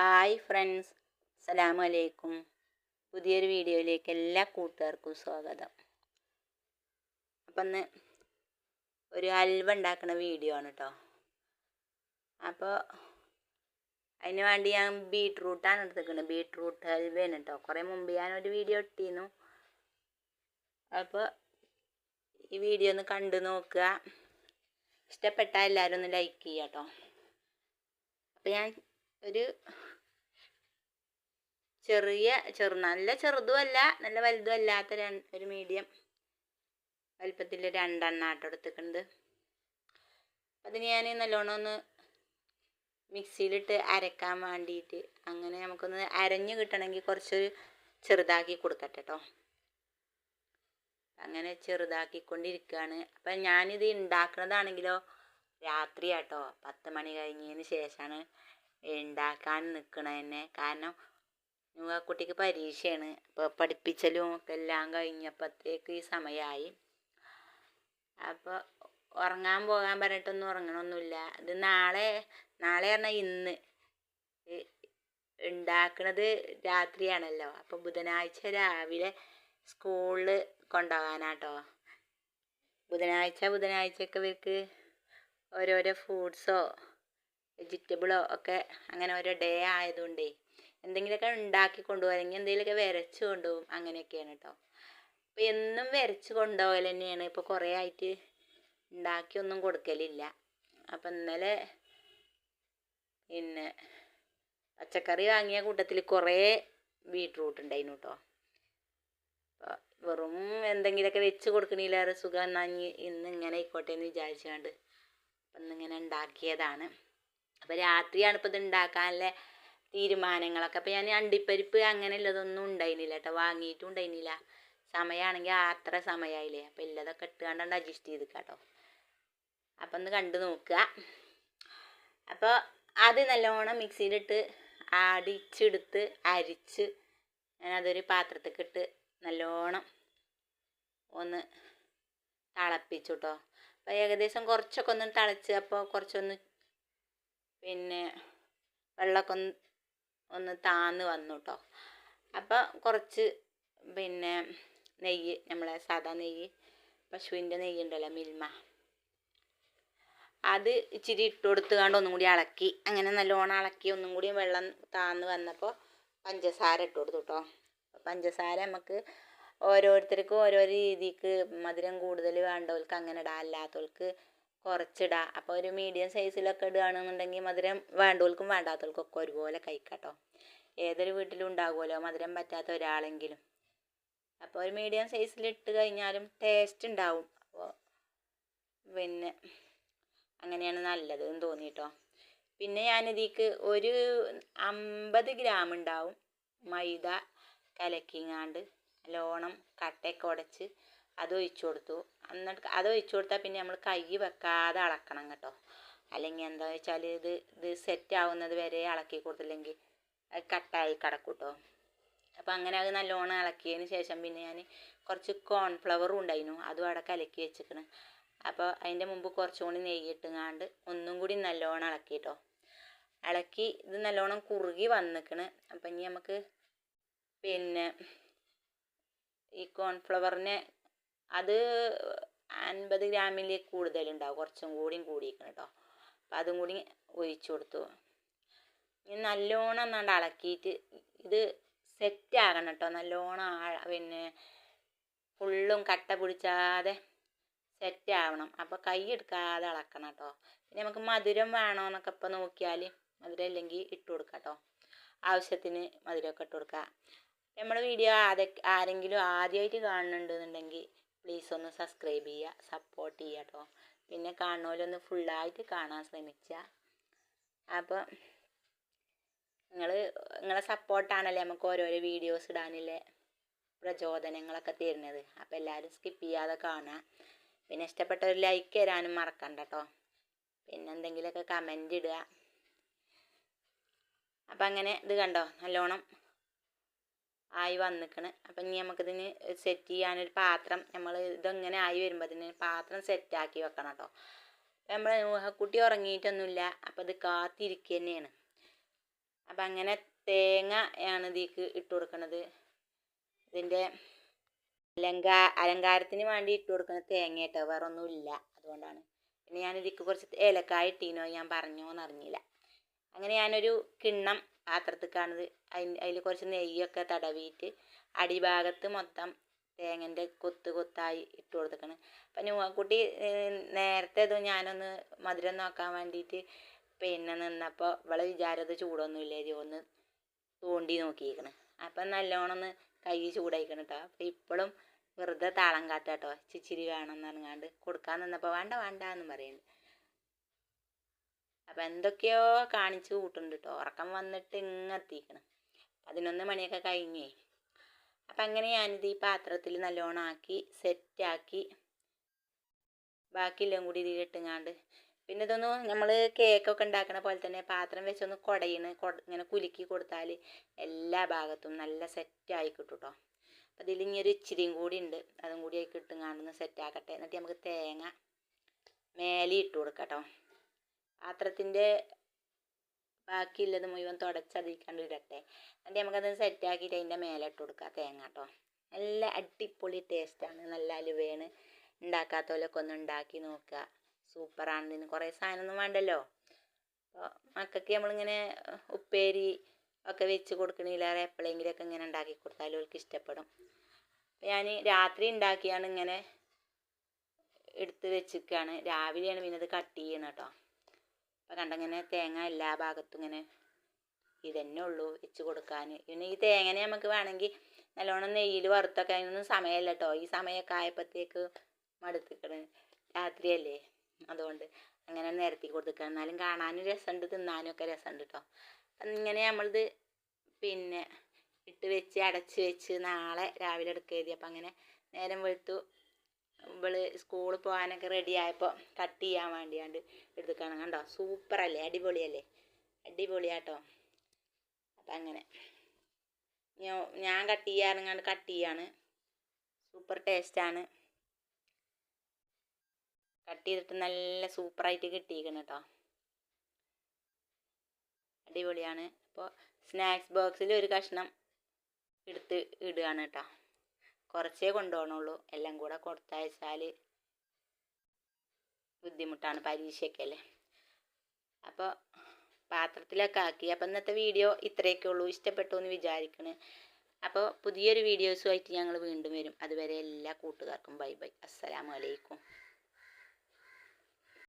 Hi friends. അസ്സലാമു അലൈക്കും പുതിയൊരു വീഡിയോയിലേക്ക് എല്ലാ കൂട്ടുകാർക്കും സ്വാഗതം. അപ്പം ഇന്ന് ഒരു അൽവ ഉണ്ടാക്കുന്ന വീഡിയോ ആണ് കേട്ടോ അപ്പോൾ അതിന് വേണ്ടി ഞാൻ ബീട്രൂട്ടാണ് എടുത്തേക്കുന്നത് ബീട്രൂട്ട് ഹൽവയാണ് കേട്ടോ കുറേ മുമ്പ് ഞാനൊരു വീഡിയോ ഇട്ടിരുന്നു അപ്പോൾ ഈ വീഡിയോ ഒന്ന് കണ്ടു നോക്കുക. ഇഷ്ടപ്പെട്ടാൽ എല്ലാവരും ഒന്ന് ലൈക്ക് ചെയ്യാം കേട്ടോ അപ്പോൾ ഞാൻ ഒരു ചെറിയ ചെറു നല്ല ചെറുതുമല്ല നല്ല വലുതും അല്ലാത്ത ഒരു മീഡിയം വലിപ്പത്തിൽ രണ്ടെണ്ണാട്ടോ എടുത്തിട്ടുണ്ട് അതിന് ഞാൻ നല്ലോണം ഒന്ന് മിക്സിയിലിട്ട് അരക്കാൻ വേണ്ടിയിട്ട് അങ്ങനെ നമുക്കൊന്ന് അരഞ്ഞു കിട്ടണമെങ്കിൽ കുറച്ച് ചെറുതാക്കി കൊടുക്കട്ടെ കേട്ടോ അങ്ങനെ ചെറുതാക്കിക്കൊണ്ടിരിക്കുകയാണ് അപ്പം ഞാനിത് ഉണ്ടാക്കുന്നതാണെങ്കിലോ രാത്രിയാട്ടോ. പത്ത് മണി കഴിഞ്ഞതിന് ശേഷമാണ് ഉണ്ടാക്കാൻ നിൽക്കണത് തന്നെ കാരണം ആ കുട്ടിക്ക് പരീക്ഷയാണ്. അപ്പോൾ പഠിപ്പിച്ചലും ഒക്കെ എല്ലാം കഴിഞ്ഞപ്പോഴത്തേക്ക് ഈ സമയമായി അപ്പോൾ ഉറങ്ങാൻ പോകാൻ പറഞ്ഞിട്ടൊന്നും ഉറങ്ങണമൊന്നുമില്ല ഇത് നാളെ നാളെ പറഞ്ഞാൽ ഇന്ന്. ഉണ്ടാക്കണത് രാത്രിയാണല്ലോ. അപ്പോൾ ബുധനാഴ്ച രാവിലെ സ്കൂളിൽ കൊണ്ടുപോകാനാട്ടോ. ബുധനാഴ്ച ബുധനാഴ്ചയൊക്കെ ഇവർക്ക് ഓരോരോ ഫ്രൂട്ട്സോ വെജിറ്റബിളോ ഒക്കെ അങ്ങനെ ഓരോ ഡേ ആയതുകൊണ്ടേ എന്തെങ്കിലുമൊക്കെ ഉണ്ടാക്കി കൊണ്ടുപോകും. അല്ലെങ്കിൽ എന്തെങ്കിലുമൊക്കെ വരച്ച് കൊണ്ടുപോകും. അങ്ങനെയൊക്കെയാണ് കേട്ടോ അപ്പോൾ എന്നും വരച്ച് കൊണ്ടുപോകൽ തന്നെയാണ്. ഇപ്പോൾ കുറേ ആയിട്ട് ഉണ്ടാക്കിയൊന്നും കൊടുക്കലില്ല. അപ്പം ഇന്നലെ പിന്നെ പച്ചക്കറി വാങ്ങിയ കൂട്ടത്തിൽ കുറേ ബീട്രൂട്ട് ഉണ്ടായിരുന്നു കേട്ടോ അപ്പോൾ വെറും എന്തെങ്കിലുമൊക്കെ വെച്ച് കൊടുക്കണില്ലാതെ സുഖം എന്നാൽ ഇന്ന് ഇങ്ങനെ ആയിക്കോട്ടെ എന്ന് വിചാരിച്ചുകൊണ്ട് അപ്പം ഇന്നിങ്ങനെ ഉണ്ടാക്കിയതാണ്. അപ്പോൾ രാത്രിയാണ് ഇപ്പോൾ ഇത് ഉണ്ടാക്കാനുള്ള തീരുമാനങ്ങളൊക്കെ. അപ്പോൾ ഞാൻ അണ്ടിപ്പരിപ്പ് അങ്ങനെ ഉള്ളതൊന്നും ഉണ്ടായിരുന്നില്ല കേട്ടോ. വാങ്ങിയിട്ടും ഉണ്ടായിരുന്നില്ല. സമയമാണെങ്കിൽ അത്ര സമയമായില്ലേ അപ്പോൾ ഇല്ലതൊക്കെ ഇട്ടുകൊണ്ടാണ് അഡ്ജസ്റ്റ് ചെയ്ത് കേട്ടോ. അപ്പം ഒന്ന് കണ്ടു നോക്കുക. അപ്പോൾ അത് നല്ലോണം മിക്സിയിലിട്ട് അടിച്ചെടുത്ത് അരിച്ച് ഞാൻ അതൊരു പാത്രത്തേക്ക് ഇട്ട് നല്ലോണം ഒന്ന് തിളപ്പിച്ചു കേട്ടോ. അപ്പോൾ ഏകദേശം കുറച്ചൊക്കെ ഒന്ന് തിളച്ച് അപ്പോൾ കുറച്ചൊന്ന് പിന്നെ വെള്ളമൊക്കെ ഒന്ന് ഒന്ന് താന്ന് വന്നു കേട്ടോ അപ്പോൾ കുറച്ച് പിന്നെ നെയ്യ് നമ്മളെ സാധാ നെയ്യ് പശുവിന്റെ നെയ്യ് ഉണ്ടല്ലോ മിൽമ. അത് ഇച്ചിരി ഇട്ട് കൊടുത്തുകൊണ്ട് ഒന്നും കൂടി ഇളക്കി അങ്ങനെ നല്ലോണം ഇളക്കി ഒന്നും കൂടി വെള്ളം താന്ന് വന്നപ്പോൾ പഞ്ചസാര ഇട്ട് കൊടുത്തു കേട്ടോ പഞ്ചസാര നമുക്ക് ഓരോരുത്തർക്കും ഓരോ രീതിക്ക് മധുരം കൂടുതൽ വേണ്ടവർക്ക് അങ്ങനെ ഇടാം അല്ലാത്തവർക്ക് കുറച്ചിടാം. അപ്പോൾ ഒരു മീഡിയം സൈസിലൊക്കെ ഇടുകയാണെന്നുണ്ടെങ്കിൽ മധുരം വേണ്ടവർക്കും വേണ്ടാത്തവർക്കും ഒക്കെ ഒരുപോലെ കഴിക്കാട്ടോ. ഏതൊരു വീട്ടിലും ഉണ്ടാകുമല്ലോ മധുരം പറ്റാത്ത ഒരാളെങ്കിലും. അപ്പോൾ ഒരു മീഡിയം സൈസിൽ ഇട്ട് കഴിഞ്ഞാലും ടേസ്റ്റ് ഉണ്ടാവും. അപ്പോൾ പിന്നെ അങ്ങനെയാണ് നല്ലത് എന്ന് തോന്നിട്ടോ. പിന്നെ ഞാനിതിക്ക് ഒരു അമ്പത് ഗ്രാം ഉണ്ടാവും. മൈദ കലക്കിങ്ങാണ്ട് ലോണം കട്ടയൊക്കെ ഉടച്ച് അത് ഒഴിച്ചു കൊടുത്തു. എന്നിട്ട് അത് ഒഴിച്ചു കൊടുത്താൽ പിന്നെ നമ്മൾ കൈ വെക്കാതെ അളക്കണം കേട്ടോ. അല്ലെങ്കിൽ എന്താ വെച്ചാൽ ഇത് ഇത് സെറ്റ് ആവുന്നത് വരെ ഇളക്കി കൊടുത്തില്ലെങ്കിൽ അത് കട്ടായി കിടക്കും കേട്ടോ അപ്പോൾ അങ്ങനെ അത് നല്ലോണം ഇളക്കിയതിന് ശേഷം പിന്നെ ഞാൻ കുറച്ച് കോൺഫ്ലവറും ഉണ്ടായിരുന്നു. അതും അവിടെ കലക്കി വെച്ചിക്കണ്. അപ്പോൾ അതിന്റെ മുമ്പ് കുറച്ചും കൂടി നെയ്യിട്ടുങ്ങാണ്ട് ഒന്നും കൂടി നല്ലോണം ഇളക്കി കേട്ടോ ഇളക്കി ഇത് നല്ലോണം കുറുകി വന്നിക്കണ്. അപ്പം ഇനി നമുക്ക് പിന്നെ ഈ കോൺഫ്ലവറിനെ അത് അൻപത് ഗ്രാമിൽ കൂടുതലുണ്ടാവും. കുറച്ചും കൂടിയും കൂടിയിരിക്കണം കേട്ടോ അപ്പം അതും കൂടി ഒഴിച്ചു കൊടുത്തു. ഇനി നല്ലോണം എന്നാണ്ട് ഇളക്കിയിട്ട് ഇത് സെറ്റ് ആകണം കേട്ടോ നല്ലോണം പിന്നെ ഫുള്ളും കട്ട പിടിച്ചാതെ സെറ്റ് ആവണം. അപ്പോൾ കൈ എടുക്കാതെ ഇളക്കണം കേട്ടോ പിന്നെ നമുക്ക് മധുരം വേണമെന്നൊക്കെ ഇപ്പോൾ നോക്കിയാൽ മധുരം ഇല്ലെങ്കിൽ ഇട്ട് കൊടുക്കാം കേട്ടോ ആവശ്യത്തിന് മധുരമൊക്കെ ഇട്ട് കൊടുക്കുക നമ്മുടെ വീഡിയോ ആദ്യ ആരെങ്കിലും ആദ്യമായിട്ട് കാണുന്നുണ്ടെന്നുണ്ടെങ്കിൽ പ്ലീസ് ഒന്ന് സബ്സ്ക്രൈബ് ചെയ്യുക സപ്പോർട്ട് ചെയ്യുക കേട്ടോ പിന്നെ കാണുന്നവരൊന്ന് ഫുള്ളായിട്ട് കാണാൻ ശ്രമിക്കുക. അപ്പോൾ നിങ്ങൾ നിങ്ങളെ സപ്പോർട്ടാണല്ലേ നമുക്ക് ഓരോരോ വീഡിയോസ് ഇടാനുള്ള പ്രചോദനങ്ങളൊക്കെ തരുന്നത്. അപ്പോൾ എല്ലാവരും സ്കിപ്പ് ചെയ്യാതെ കാണുക. പിന്നെ ഇഷ്ടപ്പെട്ട ഒരു ലൈക്ക് തരാനും മറക്കണ്ട കേട്ടോ പിന്നെ എന്തെങ്കിലുമൊക്കെ കമന്റ് ഇടുക. അപ്പം അങ്ങനെ ഇത് കണ്ടോ? നല്ലോണം ആയി വന്നിക്കണ്. അപ്പം ഇനി നമുക്കിതിന് സെറ്റ് ചെയ്യാനൊരു പാത്രം നമ്മൾ ഇതെങ്ങനെ ആയി വരുമ്പോൾ ഇതിന് പാത്രം സെറ്റാക്കി വെക്കണം കേട്ടോ നമ്മൾ ഊഹക്കുട്ടി ഉറങ്ങിയിട്ടൊന്നുമില്ല. അപ്പം ഇത് കാത്തിരിക്കുക തന്നെയാണ് അപ്പം അങ്ങനെ തേങ്ങ ആണ് ഇതിക്ക് ഇട്ട് കൊടുക്കണത്. ഇതിന്റെ അലങ്കാ അലങ്കാരത്തിന് വേണ്ടി ഇട്ട് കൊടുക്കുന്ന തേങ്ങ കേട്ടോ വേറെ ഒന്നുമില്ല അതുകൊണ്ടാണ്. പിന്നെ ഞാൻ കുറച്ച് ഏലക്കായ ഇട്ടീനോ? ഞാൻ പറഞ്ഞോന്ന് അറിഞ്ഞില്ല അങ്ങനെ ഞാനൊരു കിണ്ണം പാത്രത്തിക്കാണിത്. അതിന് അതിൽ കുറച്ച് നെയ്യൊക്കെ തടവിയിട്ട് അടിഭാഗത്ത് മൊത്തം തേങ്ങന്റെ കൊത്ത് കൊത്തായി ഇട്ട് കൊടുത്തേക്കണ്. അപ്പം നൂക്കുട്ടി നേരത്തെ ഇത് ഞാനൊന്ന് മധുരം നോക്കാൻ വേണ്ടിയിട്ട് പിന്നെ നിന്നപ്പോൾ ഇവളെ വിചാരം ഇത് ഇല്ലേ ഒന്ന് തോണ്ടി നോക്കിയിരിക്കണ് അപ്പം നല്ലോണം ഒന്ന് കൈ ചൂടായിക്കണം കേട്ടോ അപ്പം ഇപ്പോഴും വെറുതെ താളം കാട്ടാട്ടോ ചിച്ചിരി വേണം എന്ന് പറഞ്ഞാണ്ട് കൊടുക്കാൻ നിന്നപ്പോൾ വേണ്ട വേണ്ട എന്ന് പറയുന്നുണ്ട് അപ്പം എന്തൊക്കെയോ കാണിച്ച് കൂട്ടുന്നുണ്ട് കേട്ടോ ഉറക്കം വന്നിട്ട് ഇങ്ങെത്തിക്കണം പതിനൊന്ന് മണിയൊക്കെ കഴിഞ്ഞേ. അപ്പം അങ്ങനെ ഞാനിത് ഈ പാത്രത്തിൽ നല്ലോണം ആക്കി സെറ്റാക്കി ബാക്കിയെല്ലാം കൂടി ഇതിലിട്ടുങ്ങാണ്ട് പിന്നെ ഇതൊന്ന് നമ്മൾ കേക്കൊക്കെ ഉണ്ടാക്കണ പോലെ തന്നെ പാത്രം വെച്ചൊന്ന് കുടയിന് ഇങ്ങനെ കുലുക്കി കൊടുത്താൽ എല്ലാ ഭാഗത്തും നല്ല സെറ്റായി കിട്ടും കേട്ടോ അപ്പം ഇതിൽ ഇനി ഒരു ഇച്ചിരിയും കൂടി ഉണ്ട് അതും കൂടി ആയി കിട്ടുങ്ങാണ്ടൊന്ന് സെറ്റാക്കട്ടെ എന്നിട്ട് നമുക്ക് തേങ്ങ മേലെ ഇട്ട് കൊടുക്കാം കേട്ടോ പാത്രത്തിന്റെ ബാക്കിയുള്ളത് മുഴുവൻ തുടച്ചതിക്കാണ്ട് ഇടട്ടെ എന്നിട്ട് നമുക്കത് സെറ്റാക്കിയിട്ട് അതിന്റെ മേലെ ഇട്ട് കൊടുക്കാം തേങ്ങ കേട്ടോ നല്ല അടിപൊളി ടേസ്റ്റാണ് നല്ല അലുവയാണ് ഉണ്ടാക്കാത്തവരൊക്കെ ഒന്ന് ഉണ്ടാക്കി നോക്കുക. സൂപ്പറാണ് ഇതിന് കുറേ സാധനമൊന്നും വേണ്ടല്ലോ. അപ്പോൾ മക്കൾക്ക് നമ്മളിങ്ങനെ ഉപ്പേരി ഒക്കെ വെച്ച് കൊടുക്കണില്ലാതെ എപ്പോഴെങ്കിലുമൊക്കെ ഇങ്ങനെ ഉണ്ടാക്കി കൊടുത്താൽ അവർക്ക് ഇഷ്ടപ്പെടും. ഞാൻ രാത്രി ഉണ്ടാക്കിയാണ് ഇങ്ങനെ എടുത്ത് വെച്ചിരിക്കുകയാണ്. രാവിലെയാണ് പിന്നെ അത് കട്ട് ചെയ്യണം കേട്ടോ അപ്പോൾ കണ്ടങ്ങനെ തേങ്ങ എല്ലാ ഭാഗത്തും ഇങ്ങനെ ഇതന്നെ ഉള്ളൂ വെച്ച് കൊടുക്കാൻ പിന്നെ ഈ തേങ്ങനെ നമുക്ക് വേണമെങ്കിൽ നല്ലോണം നെയ്യിൽ വറുത്തൊക്കെ അതിനൊന്നും സമയമല്ല കേട്ടോ ഈ സമയമൊക്കെ ആയപ്പോഴത്തേക്ക് മടുത്തിക്കണ്. രാത്രിയല്ലേ? അതുകൊണ്ട് അങ്ങനെ നിരത്തി കൊടുക്കുക എന്നാലും കാണാനും രസമുണ്ട് തിന്നാനും ഒക്കെ രസമുണ്ട് കേട്ടോ ഇങ്ങനെ നമ്മളിത് പിന്നെ ഇട്ട് വെച്ച് അടച്ച് വെച്ച് നാളെ രാവിലെ എടുക്കുക എഴുതി അപ്പം അങ്ങനെ നേരം വെളുത്തു ഇവൾ സ്കൂളിൽ പോകാനൊക്കെ റെഡി ആയപ്പോൾ കട്ട് ചെയ്യാൻ വേണ്ടിയാണ്ട് എടുത്തുക്കണം കണ്ടോ? സൂപ്പറല്ലേ അടിപൊളിയല്ലേ? അടിപൊളിയാട്ടോ. അപ്പം അങ്ങനെ. ഞാൻ കട്ട് ചെയ്യാറുങ്ങാണ്ട് കട്ട് ചെയ്യാണ്. സൂപ്പർ ടേസ്റ്റാണ് കട്ട് ചെയ്തിട്ട് നല്ല സൂപ്പറായിട്ട് കിട്ടിയിരിക്കണം കേട്ടോ അടിപൊളിയാണ്. അപ്പോൾ സ്നാക്സ് ബോക്സിൽ ഒരു കഷ്ണം എടുത്ത് ഇടുകയാണ് കേട്ടോ കുറച്ചേ കൊണ്ടുപോകണുള്ളൂ. എല്ലാം കൂടെ കൊടുത്തയച്ചാൽ ബുദ്ധിമുട്ടാണ് പരീക്ഷയൊക്കെ അല്ലേ അപ്പോൾ പാത്രത്തിലൊക്കെ ആക്കി. അപ്പോൾ ഇന്നത്തെ വീഡിയോ ഇത്രയൊക്കെ ഉള്ളൂ. ഇഷ്ടപ്പെട്ടു എന്ന് വിചാരിക്കണേ. അപ്പോൾ പുതിയൊരു വീഡിയോസുമായിട്ട് ഞങ്ങൾ വീണ്ടും വരും. അതുവരെ എല്ലാ കൂട്ടുകാർക്കും ബൈ ബൈ. അസ്സലാമലൈക്കും